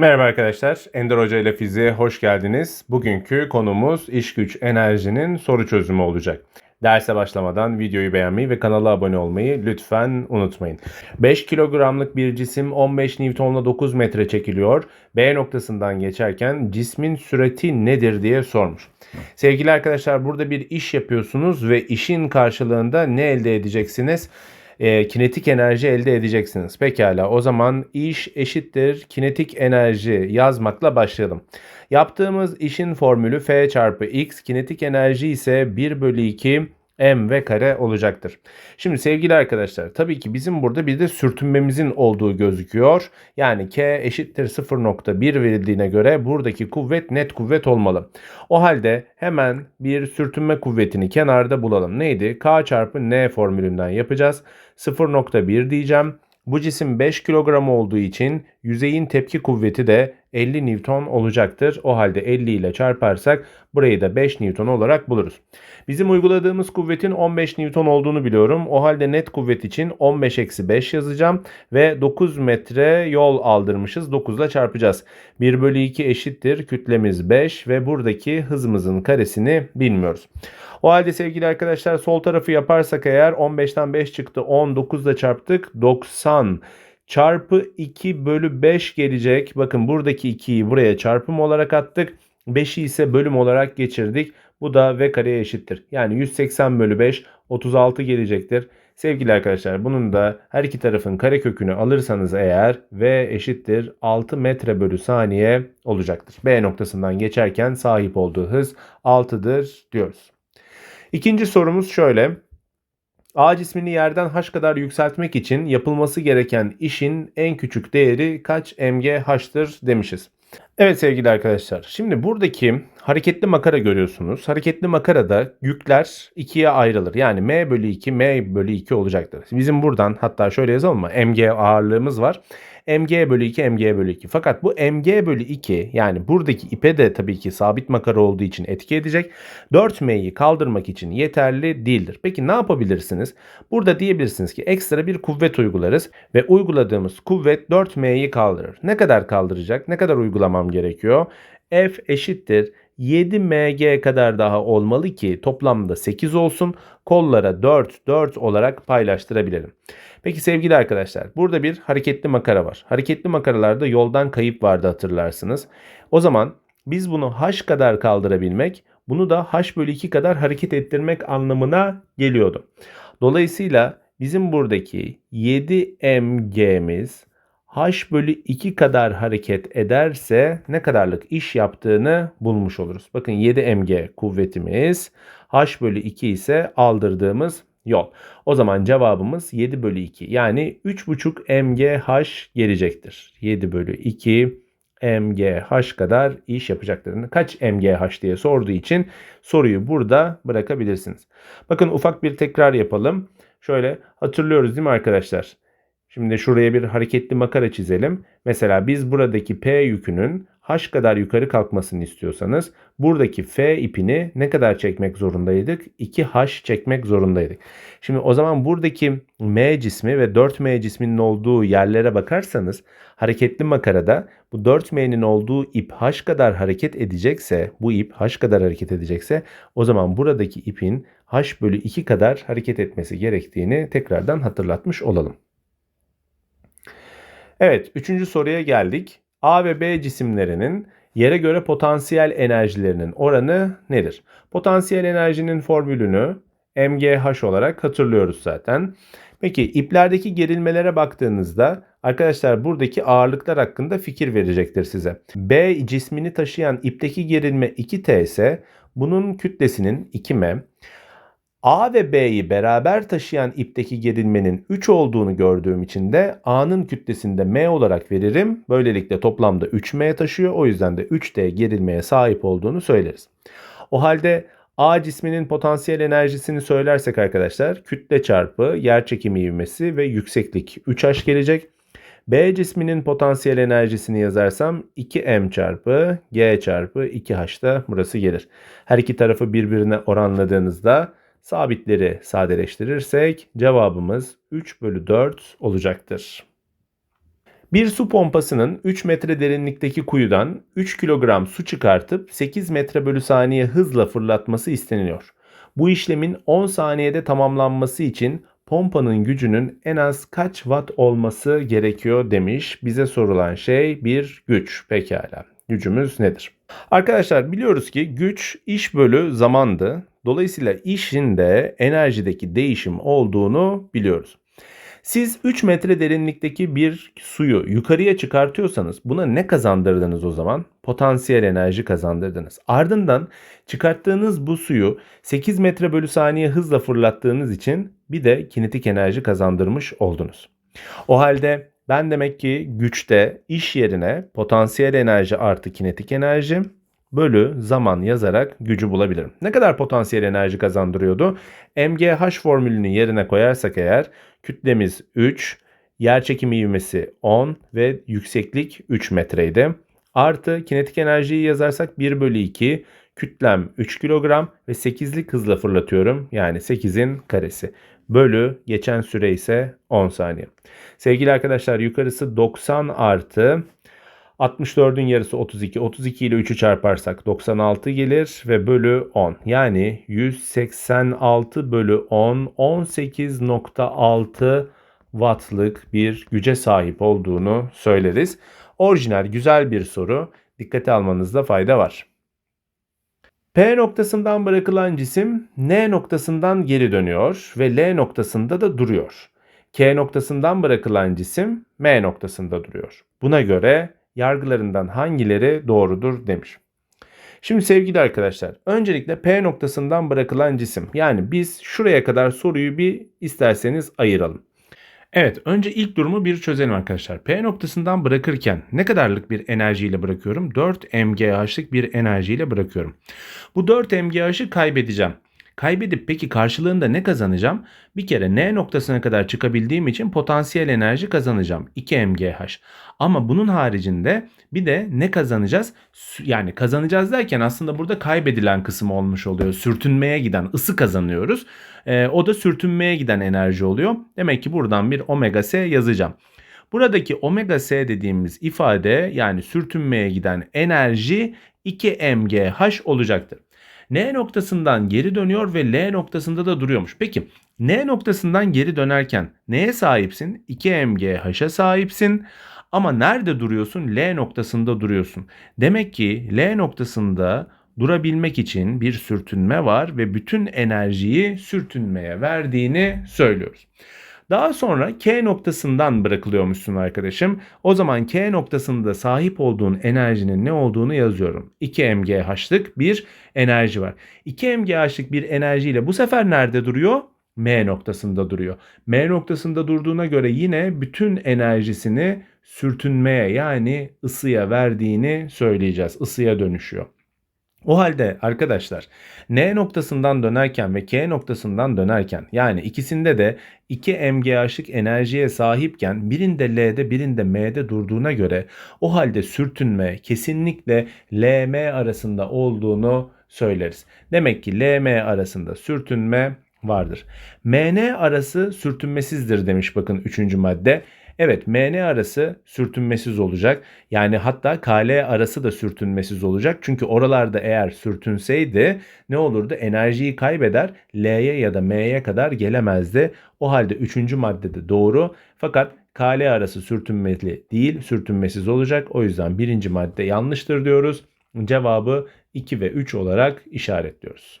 Merhaba arkadaşlar, Ender Hoca ile Fiziğe hoş geldiniz. Bugünkü konumuz iş güç enerjinin soru çözümü olacak. Derse başlamadan videoyu beğenmeyi ve kanala abone olmayı lütfen unutmayın. 5 kilogramlık bir cisim 15 Newton'la 9 metre çekiliyor. B noktasından geçerken cismin sürati nedir diye sormuş. Sevgili arkadaşlar burada bir iş yapıyorsunuz ve işin karşılığında ne elde edeceksiniz? E, kinetik enerji elde edeceksiniz. Pekala o zaman iş eşittir kinetik enerji yazmakla başlayalım. Yaptığımız işin formülü F çarpı X kinetik enerji ise 1 bölü 2 m ve kare olacaktır. Şimdi sevgili arkadaşlar tabii ki bizim burada bir de sürtünmemizin olduğu gözüküyor. Yani K eşittir 0.1 verildiğine göre buradaki kuvvet net kuvvet olmalı. O halde hemen bir sürtünme kuvvetini kenarda bulalım. Neydi? K çarpı N formülünden yapacağız. 0.1 diyeceğim. Bu cisim 5 kilogram olduğu için yüzeyin tepki kuvveti de 50 Newton olacaktır. O halde 50 ile çarparsak burayı da 5 Newton olarak buluruz. Bizim uyguladığımız kuvvetin 15 Newton olduğunu biliyorum. O halde net kuvvet için 15 eksi 5 yazacağım ve 9 metre yol aldırmışız. 9 ile çarpacağız. 1 bölü 2 eşittir. Kütlemiz 5 ve buradaki hızımızın karesini bilmiyoruz. O halde sevgili arkadaşlar sol tarafı yaparsak eğer 15'ten 5 çıktı 10 9 ile çarptık 90 çarpı 2 bölü 5 gelecek. Bakın buradaki 2'yi buraya çarpım olarak attık. 5'i ise bölüm olarak geçirdik. Bu da v kareye eşittir. Yani 180 bölü 5 36 gelecektir. Sevgili arkadaşlar bunun da her iki tarafın kare kökünü alırsanız eğer v eşittir 6 metre bölü saniye olacaktır. B noktasından geçerken sahip olduğu hız 6'dır diyoruz. İkinci sorumuz şöyle. A cismini yerden h kadar yükseltmek için yapılması gereken işin en küçük değeri kaç mgh'tır demişiz. Evet sevgili arkadaşlar. Şimdi buradaki hareketli makara görüyorsunuz. Hareketli makarada yükler ikiye ayrılır. Yani m bölü 2 m bölü 2 olacaktır. Bizim buradan hatta şöyle yazalım mı? mg ağırlığımız var mg bölü 2 mg bölü 2. Fakat bu mg bölü 2 yani buradaki ipe de tabii ki sabit makara olduğu için etki edecek. 4m'yi kaldırmak için yeterli değildir. Peki ne yapabilirsiniz? Burada diyebilirsiniz ki ekstra bir kuvvet uygularız ve uyguladığımız kuvvet 4m'yi kaldırır. Ne kadar kaldıracak? Ne kadar uygulamam gerekiyor? F eşittir 7 mg kadar daha olmalı ki toplamda 8 olsun. Kollara 4 4 olarak paylaştırabilirim. Peki sevgili arkadaşlar burada bir hareketli makara var. Hareketli makaralarda yoldan kayıp vardı hatırlarsınız. O zaman biz bunu h kadar kaldırabilmek bunu da h bölü 2 kadar hareket ettirmek anlamına geliyordu. Dolayısıyla bizim buradaki 7 mg'miz h bölü 2 kadar hareket ederse ne kadarlık iş yaptığını bulmuş oluruz. Bakın 7 mg kuvvetimiz h bölü 2 ise aldırdığımız yol. O zaman cevabımız 7 bölü 2 yani 3,5 mgh gelecektir. 7 bölü 2 mgh kadar iş yapacaktır. Kaç mgh diye sorduğu için soruyu burada bırakabilirsiniz. Bakın ufak bir tekrar yapalım. Şöyle hatırlıyoruz değil mi arkadaşlar? Şimdi şuraya bir hareketli makara çizelim. Mesela biz buradaki P yükünün H kadar yukarı kalkmasını istiyorsanız buradaki F ipini ne kadar çekmek zorundaydık? 2H çekmek zorundaydık. Şimdi o zaman buradaki M cismi ve 4M cisminin olduğu yerlere bakarsanız hareketli makarada bu 4M'nin olduğu ip H kadar hareket edecekse bu ip H kadar hareket edecekse o zaman buradaki ipin H bölü 2 kadar hareket etmesi gerektiğini tekrardan hatırlatmış olalım. Evet, üçüncü soruya geldik. A ve B cisimlerinin yere göre potansiyel enerjilerinin oranı nedir? Potansiyel enerjinin formülünü mgh olarak hatırlıyoruz zaten. Peki iplerdeki gerilmelere baktığınızda arkadaşlar buradaki ağırlıklar hakkında fikir verecektir size. B cismini taşıyan ipteki gerilme 2T ise bunun kütlesinin 2m, A ve B'yi beraber taşıyan ipteki gerilmenin 3 olduğunu gördüğüm için de A'nın kütlesinde M olarak veririm. Böylelikle toplamda 3M taşıyor. O yüzden de 3D gerilmeye sahip olduğunu söyleriz. O halde A cisminin potansiyel enerjisini söylersek arkadaşlar kütle çarpı yer çekimi ivmesi ve yükseklik 3H gelecek. B cisminin potansiyel enerjisini yazarsam 2m çarpı g çarpı 2h da burası gelir. Her iki tarafı birbirine oranladığınızda Sabitleri sadeleştirirsek cevabımız 3 bölü 4 olacaktır. Bir su pompasının 3 metre derinlikteki kuyudan 3 kilogram su çıkartıp 8 metre bölü saniye hızla fırlatması isteniyor. Bu işlemin 10 saniyede tamamlanması için pompanın gücünün en az kaç watt olması gerekiyor demiş. Bize sorulan şey bir güç. Pekala. Gücümüz nedir? Arkadaşlar biliyoruz ki güç iş bölü zamandı. Dolayısıyla işin de enerjideki değişim olduğunu biliyoruz. Siz 3 metre derinlikteki bir suyu yukarıya çıkartıyorsanız buna ne kazandırdınız o zaman? Potansiyel enerji kazandırdınız. Ardından çıkarttığınız bu suyu 8 metre bölü saniye hızla fırlattığınız için bir de kinetik enerji kazandırmış oldunuz. O halde ben demek ki güçte iş yerine potansiyel enerji artı kinetik enerji bölü zaman yazarak gücü bulabilirim. Ne kadar potansiyel enerji kazandırıyordu? MGH formülünü yerine koyarsak eğer kütlemiz 3, yer çekimi ivmesi 10 ve yükseklik 3 metreydi. Artı kinetik enerjiyi yazarsak 1 bölü 2, kütlem 3 kilogram ve 8'lik hızla fırlatıyorum. Yani 8'in karesi. Bölü geçen süre ise 10 saniye. Sevgili arkadaşlar yukarısı 90 artı 64'ün yarısı 32. 32 ile 3'ü çarparsak 96 gelir ve bölü 10. Yani 186 bölü 10 18.6 wattlık bir güce sahip olduğunu söyleriz. Orijinal güzel bir soru. Dikkate almanızda fayda var. P noktasından bırakılan cisim N noktasından geri dönüyor ve L noktasında da duruyor. K noktasından bırakılan cisim M noktasında duruyor. Buna göre yargılarından hangileri doğrudur demiş. Şimdi sevgili arkadaşlar öncelikle P noktasından bırakılan cisim yani biz şuraya kadar soruyu bir isterseniz ayıralım. Evet önce ilk durumu bir çözelim arkadaşlar. P noktasından bırakırken ne kadarlık bir enerjiyle bırakıyorum? 4 mGh'lık bir enerjiyle bırakıyorum. Bu 4 mGh'ı kaybedeceğim. Kaybedip peki karşılığında ne kazanacağım? Bir kere N noktasına kadar çıkabildiğim için potansiyel enerji kazanacağım. 2 mGh. Ama bunun haricinde bir de ne kazanacağız? Yani kazanacağız derken aslında burada kaybedilen kısım olmuş oluyor. Sürtünmeye giden ısı kazanıyoruz. Ee, o da sürtünmeye giden enerji oluyor. Demek ki buradan bir omega S yazacağım. Buradaki omega S dediğimiz ifade yani sürtünmeye giden enerji 2 mgh olacaktır. N noktasından geri dönüyor ve L noktasında da duruyormuş. Peki N noktasından geri dönerken neye sahipsin? 2 mgH'a sahipsin. Ama nerede duruyorsun? L noktasında duruyorsun. Demek ki L noktasında durabilmek için bir sürtünme var ve bütün enerjiyi sürtünmeye verdiğini söylüyoruz. Daha sonra K noktasından bırakılıyormuşsun arkadaşım. O zaman K noktasında sahip olduğun enerjinin ne olduğunu yazıyorum. 2 mGh'lık bir enerji var. 2 mGh'lık bir enerjiyle bu sefer nerede duruyor? M noktasında duruyor. M noktasında durduğuna göre yine bütün enerjisini sürtünmeye yani ısıya verdiğini söyleyeceğiz. Isıya dönüşüyor. O halde arkadaşlar N noktasından dönerken ve K noktasından dönerken yani ikisinde de 2 mGh'lık enerjiye sahipken birinde L'de birinde M'de durduğuna göre o halde sürtünme kesinlikle LM arasında olduğunu söyleriz. Demek ki LM arasında sürtünme vardır. MN arası sürtünmesizdir demiş bakın 3. madde. Evet MN arası sürtünmesiz olacak. Yani hatta KL arası da sürtünmesiz olacak. Çünkü oralarda eğer sürtünseydi ne olurdu? Enerjiyi kaybeder L'ye ya da M'ye kadar gelemezdi. O halde 3. maddede doğru. Fakat KL arası sürtünmeli değil sürtünmesiz olacak. O yüzden birinci madde yanlıştır diyoruz. Cevabı 2 ve 3 olarak işaretliyoruz.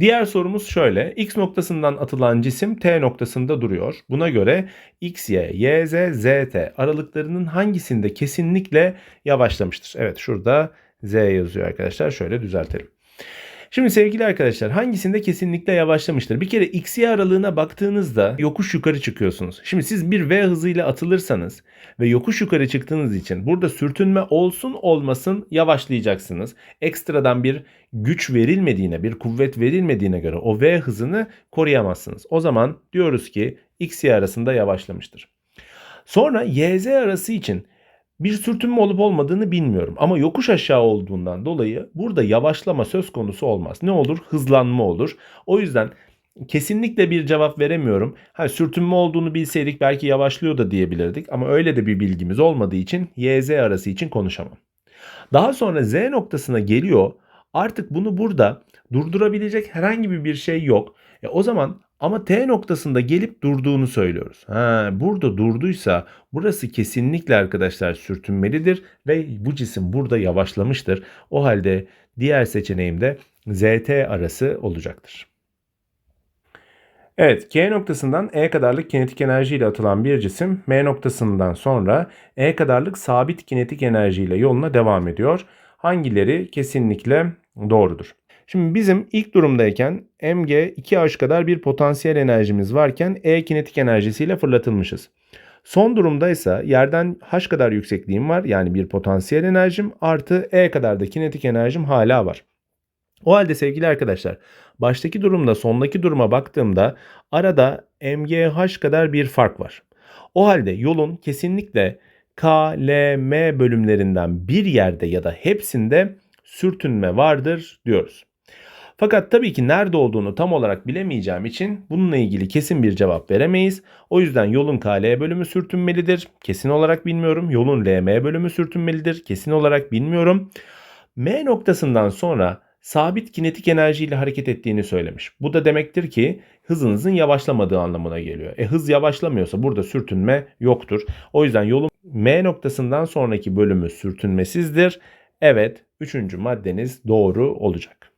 Diğer sorumuz şöyle. X noktasından atılan cisim T noktasında duruyor. Buna göre X, Y, Y, Z, Z, T aralıklarının hangisinde kesinlikle yavaşlamıştır? Evet şurada Z yazıyor arkadaşlar. Şöyle düzeltelim. Şimdi sevgili arkadaşlar hangisinde kesinlikle yavaşlamıştır? Bir kere xy aralığına baktığınızda yokuş yukarı çıkıyorsunuz. Şimdi siz bir v hızıyla atılırsanız ve yokuş yukarı çıktığınız için burada sürtünme olsun olmasın yavaşlayacaksınız. Ekstradan bir güç verilmediğine, bir kuvvet verilmediğine göre o v hızını koruyamazsınız. O zaman diyoruz ki xy arasında yavaşlamıştır. Sonra yz arası için bir sürtünme olup olmadığını bilmiyorum ama yokuş aşağı olduğundan dolayı burada yavaşlama söz konusu olmaz. Ne olur? Hızlanma olur. O yüzden kesinlikle bir cevap veremiyorum. Ha, sürtünme olduğunu bilseydik belki yavaşlıyor da diyebilirdik ama öyle de bir bilgimiz olmadığı için YZ arası için konuşamam. Daha sonra Z noktasına geliyor. Artık bunu burada durdurabilecek herhangi bir şey yok. E o zaman ama T noktasında gelip durduğunu söylüyoruz. Ha, burada durduysa burası kesinlikle arkadaşlar sürtünmelidir ve bu cisim burada yavaşlamıştır. O halde diğer seçeneğim de ZT arası olacaktır. Evet, K noktasından E kadarlık kinetik enerji ile atılan bir cisim M noktasından sonra E kadarlık sabit kinetik enerji ile yoluna devam ediyor. Hangileri kesinlikle doğrudur? Şimdi bizim ilk durumdayken mg 2h kadar bir potansiyel enerjimiz varken E kinetik enerjisiyle fırlatılmışız. Son durumdaysa yerden h kadar yüksekliğim var yani bir potansiyel enerjim artı E kadar da kinetik enerjim hala var. O halde sevgili arkadaşlar baştaki durumda sondaki duruma baktığımda arada mgh kadar bir fark var. O halde yolun kesinlikle K, L, M bölümlerinden bir yerde ya da hepsinde sürtünme vardır diyoruz. Fakat tabii ki nerede olduğunu tam olarak bilemeyeceğim için bununla ilgili kesin bir cevap veremeyiz. O yüzden yolun KL bölümü sürtünmelidir. Kesin olarak bilmiyorum. Yolun LM bölümü sürtünmelidir. Kesin olarak bilmiyorum. M noktasından sonra sabit kinetik enerjiyle hareket ettiğini söylemiş. Bu da demektir ki hızınızın yavaşlamadığı anlamına geliyor. E hız yavaşlamıyorsa burada sürtünme yoktur. O yüzden yolun M noktasından sonraki bölümü sürtünmesizdir. Evet, üçüncü maddeniz doğru olacak.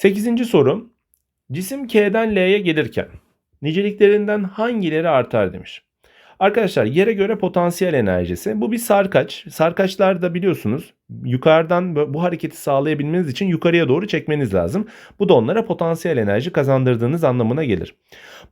Sekizinci soru. Cisim K'den L'ye gelirken niceliklerinden hangileri artar demiş. Arkadaşlar yere göre potansiyel enerjisi. Bu bir sarkaç. Sarkaçlar da biliyorsunuz yukarıdan bu hareketi sağlayabilmeniz için yukarıya doğru çekmeniz lazım. Bu da onlara potansiyel enerji kazandırdığınız anlamına gelir.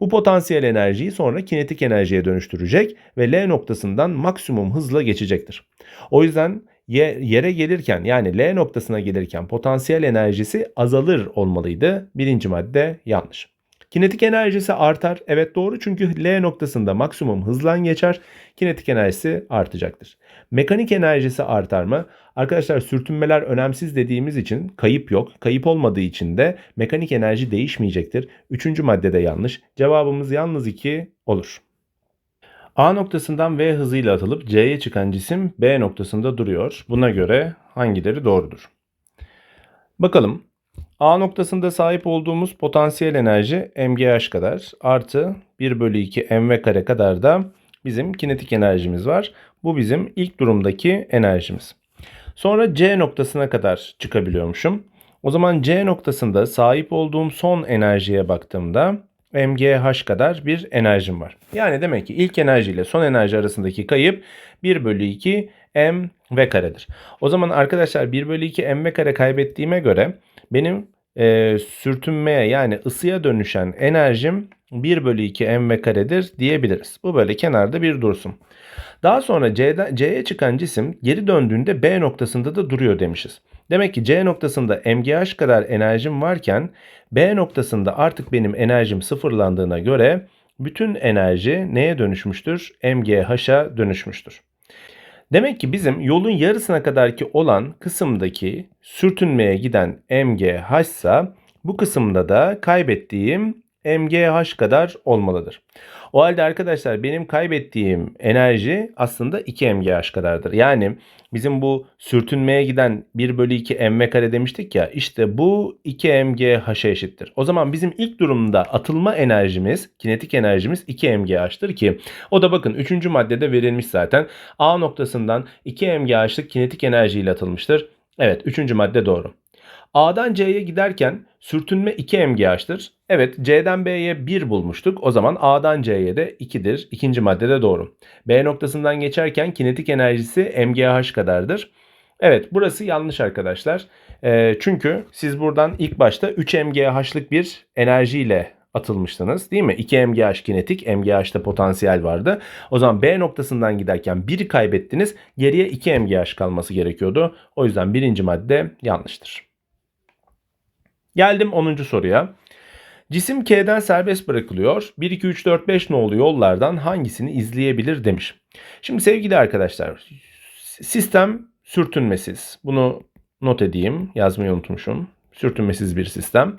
Bu potansiyel enerjiyi sonra kinetik enerjiye dönüştürecek ve L noktasından maksimum hızla geçecektir. O yüzden yere gelirken yani L noktasına gelirken potansiyel enerjisi azalır olmalıydı. Birinci madde yanlış. Kinetik enerjisi artar. Evet doğru çünkü L noktasında maksimum hızlan geçer. Kinetik enerjisi artacaktır. Mekanik enerjisi artar mı? Arkadaşlar sürtünmeler önemsiz dediğimiz için kayıp yok. Kayıp olmadığı için de mekanik enerji değişmeyecektir. Üçüncü maddede yanlış. Cevabımız yalnız 2 olur. A noktasından V hızıyla atılıp C'ye çıkan cisim B noktasında duruyor. Buna göre hangileri doğrudur? Bakalım. A noktasında sahip olduğumuz potansiyel enerji mgh kadar artı 1 bölü 2 mv kare kadar da bizim kinetik enerjimiz var. Bu bizim ilk durumdaki enerjimiz. Sonra C noktasına kadar çıkabiliyormuşum. O zaman C noktasında sahip olduğum son enerjiye baktığımda mgh kadar bir enerjim var. Yani demek ki ilk enerji ile son enerji arasındaki kayıp 1 bölü 2 m v karedir. O zaman arkadaşlar 1 bölü 2 m v kare kaybettiğime göre benim e, sürtünmeye yani ısıya dönüşen enerjim 1 bölü 2 m v karedir diyebiliriz. Bu böyle kenarda bir dursun. Daha sonra C'den, C'ye çıkan cisim geri döndüğünde B noktasında da duruyor demişiz. Demek ki C noktasında mgh kadar enerjim varken B noktasında artık benim enerjim sıfırlandığına göre bütün enerji neye dönüşmüştür? mgh'a dönüşmüştür. Demek ki bizim yolun yarısına kadarki olan kısımdaki sürtünmeye giden mgh ise bu kısımda da kaybettiğim mgh kadar olmalıdır. O halde arkadaşlar benim kaybettiğim enerji aslında 2 mgh kadardır. Yani bizim bu sürtünmeye giden 1 bölü 2 mv kare demiştik ya işte bu 2 mgh'a eşittir. O zaman bizim ilk durumda atılma enerjimiz, kinetik enerjimiz 2 mgh'tır ki o da bakın 3. maddede verilmiş zaten. A noktasından 2 mgh'lık kinetik enerjiyle atılmıştır. Evet 3. madde doğru. A'dan C'ye giderken sürtünme 2 mgh'tır. Evet C'den B'ye 1 bulmuştuk. O zaman A'dan C'ye de 2'dir. İkinci maddede doğru. B noktasından geçerken kinetik enerjisi mgh kadardır. Evet burası yanlış arkadaşlar. E, çünkü siz buradan ilk başta 3 mgh'lık bir enerjiyle atılmıştınız değil mi? 2 mgh kinetik, mgh'da potansiyel vardı. O zaman B noktasından giderken 1 kaybettiniz. Geriye 2 mgh kalması gerekiyordu. O yüzden birinci madde yanlıştır. Geldim 10. soruya. Cisim K'den serbest bırakılıyor. 1, 2, 3, 4, 5 nolu yollardan hangisini izleyebilir demiş. Şimdi sevgili arkadaşlar sistem sürtünmesiz. Bunu not edeyim. Yazmayı unutmuşum. Sürtünmesiz bir sistem.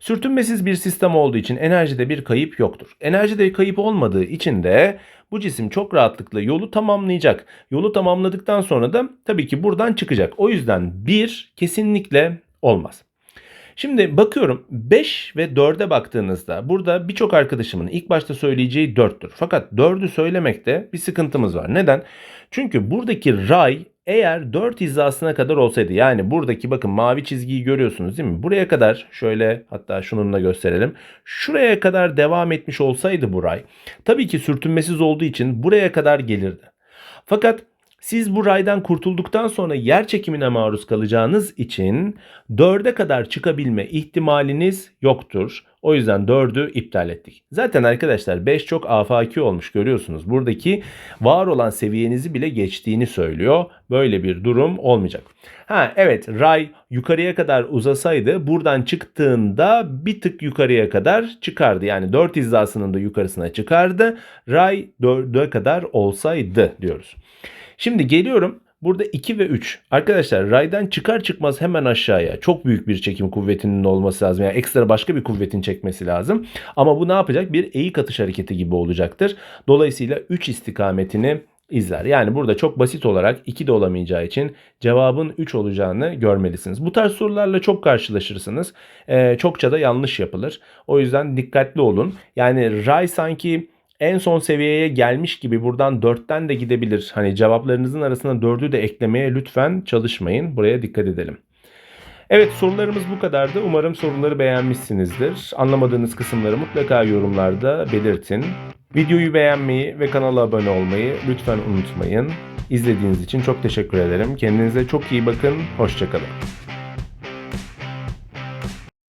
Sürtünmesiz bir sistem olduğu için enerjide bir kayıp yoktur. Enerjide kayıp olmadığı için de bu cisim çok rahatlıkla yolu tamamlayacak. Yolu tamamladıktan sonra da tabii ki buradan çıkacak. O yüzden 1 kesinlikle olmaz. Şimdi bakıyorum 5 ve 4'e baktığınızda burada birçok arkadaşımın ilk başta söyleyeceği 4'tür. Fakat 4'ü söylemekte bir sıkıntımız var. Neden? Çünkü buradaki ray eğer 4 hizasına kadar olsaydı yani buradaki bakın mavi çizgiyi görüyorsunuz değil mi? Buraya kadar şöyle hatta şununla gösterelim. Şuraya kadar devam etmiş olsaydı bu ray tabii ki sürtünmesiz olduğu için buraya kadar gelirdi. Fakat siz bu raydan kurtulduktan sonra yer çekimine maruz kalacağınız için 4'e kadar çıkabilme ihtimaliniz yoktur. O yüzden 4'ü iptal ettik. Zaten arkadaşlar 5 çok afaki olmuş görüyorsunuz. Buradaki var olan seviyenizi bile geçtiğini söylüyor. Böyle bir durum olmayacak. Ha evet ray yukarıya kadar uzasaydı buradan çıktığında bir tık yukarıya kadar çıkardı. Yani 4 hizasının da yukarısına çıkardı. Ray 4'e kadar olsaydı diyoruz. Şimdi geliyorum burada 2 ve 3. Arkadaşlar raydan çıkar çıkmaz hemen aşağıya çok büyük bir çekim kuvvetinin olması lazım. Yani ekstra başka bir kuvvetin çekmesi lazım. Ama bu ne yapacak? Bir eğik atış hareketi gibi olacaktır. Dolayısıyla 3 istikametini izler. Yani burada çok basit olarak 2 de olamayacağı için cevabın 3 olacağını görmelisiniz. Bu tarz sorularla çok karşılaşırsınız. Ee, çokça da yanlış yapılır. O yüzden dikkatli olun. Yani ray sanki en son seviyeye gelmiş gibi buradan 4'ten de gidebilir. Hani cevaplarınızın arasına 4'ü de eklemeye lütfen çalışmayın. Buraya dikkat edelim. Evet sorularımız bu kadardı. Umarım soruları beğenmişsinizdir. Anlamadığınız kısımları mutlaka yorumlarda belirtin. Videoyu beğenmeyi ve kanala abone olmayı lütfen unutmayın. İzlediğiniz için çok teşekkür ederim. Kendinize çok iyi bakın. Hoşçakalın.